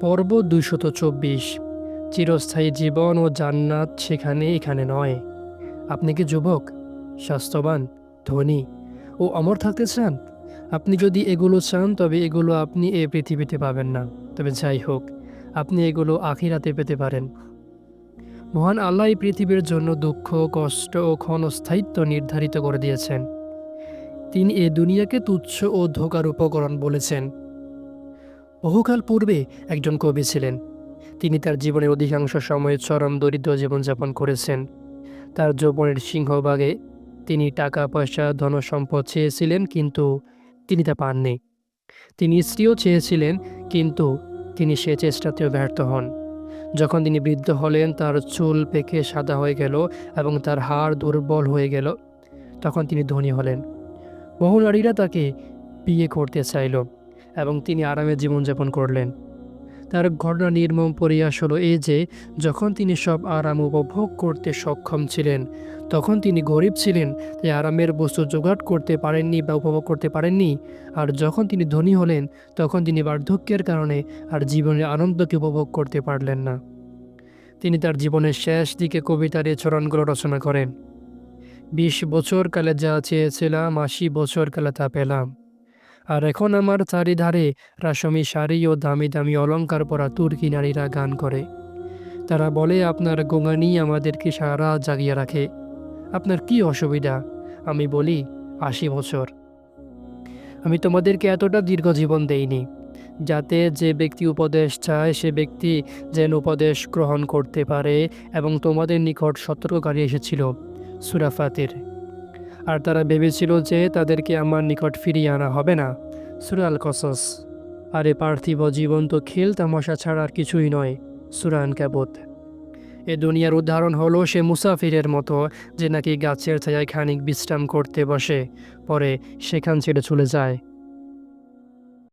পর্ব দুইশত চব্বিশ। চিরস্থায়ী জীবন ও জান্নাত সেখানে এখানে নয়। আপনি কি যুবক, স্বাস্থ্যবান, ধনী ও অমর থাকতে চান? আপনি যদি এগুলো চান, তবে এগুলো আপনি এ পৃথিবীতে পাবেন না। তবে যাই হোক, আপনি এগুলো আখিরাতে পেতে পারেন। মহান আল্লাহ এই পৃথিবীর জন্য দুঃখ, কষ্ট ও ক্ষণস্থায়িত্ব নির্ধারিত করে দিয়েছেন। তিনি এ দুনিয়াকে তুচ্ছ ও ধোকার উপকরণ বলেছেন। বহুকাল পূর্বে একজন কবি ছিলেন। তিনি তার জীবনের অধিকাংশ সময় চরম দরিদ্র জীবনযাপন করেছেন। তার যৌবনের সিংহভাগে তিনি টাকা, পয়সা, ধন সম্পদ চেয়েছিলেন, কিন্তু তিনি তা পাননি। তিনি স্ত্রীও চেয়েছিলেন, কিন্তু তিনি সে চেষ্টাতেও ব্যর্থ হন। যখন তিনি বৃদ্ধ হলেন, তার চুল পেকে সাদা হয়ে গেল এবং তার হাড় দুর্বল হয়ে গেল। তখন তিনি ধনী হলেন। বহু নারীরা তাকে বিয়ে করতে চাইল। এবং তিনি আরামে জীবনযাপন করলেন। তার ঘটনা নির্মম পরিয়াস হলো এই যে, যখন তিনি সব আরাম উপভোগ করতে সক্ষম ছিলেন, তখন তিনি গরিব ছিলেন, তাই আরামের বস্তু জোগাড় করতে পারেননি বা উপভোগ করতে পারেননি। আর যখন তিনি ধনী হলেন, তখন তিনি বার্ধক্যের কারণে আর জীবনের আনন্দকে উপভোগ করতে পারলেন না। তিনি তার জীবনের শেষ দিকে কবিতার এই চরণগুলো রচনা করেন। বিশ বছর কালে যা চেয়েছিলাম, আশি বছর কালে তা পেলাম। আর এখন আমার চারিধারে রাসমী শাড়ি ও দামি দামি অলঙ্কার পরা তুর্কি নারীরা গান করে। তারা বলে, আপনার গোঙানি আমাদেরকে সারা জাগিয়ে রাখে। আপনার কি অসুবিধা? আমি বলি, আশি বছর। আমি তোমাদেরকে এতটা দীর্ঘ জীবন দেইনি। যাতে যে ব্যক্তি উপদেশ চায়, সে ব্যক্তি যেন উপদেশ গ্রহণ করতে পারে এবং তোমাদের নিকট সতর্ককারী এসেছিল সুরাফাতের। আর তারা ভেবেছিল যে তাদেরকে আমার নিকট ফিরিয়ে আনা হবে না। সুরাল কসস আর এ পার্থিব জীবন তো খেল তামাশা ছাড়া আর কিছুই নয় সুরান ক্যাবত এ দুনিয়ার উদাহরণ হলো সে মুসাফিরের মতো যে নাকি গাছের ছায়ায় খানিক বিশ্রাম করতে বসে, পরে সেখান ছেড়ে চলে যায়।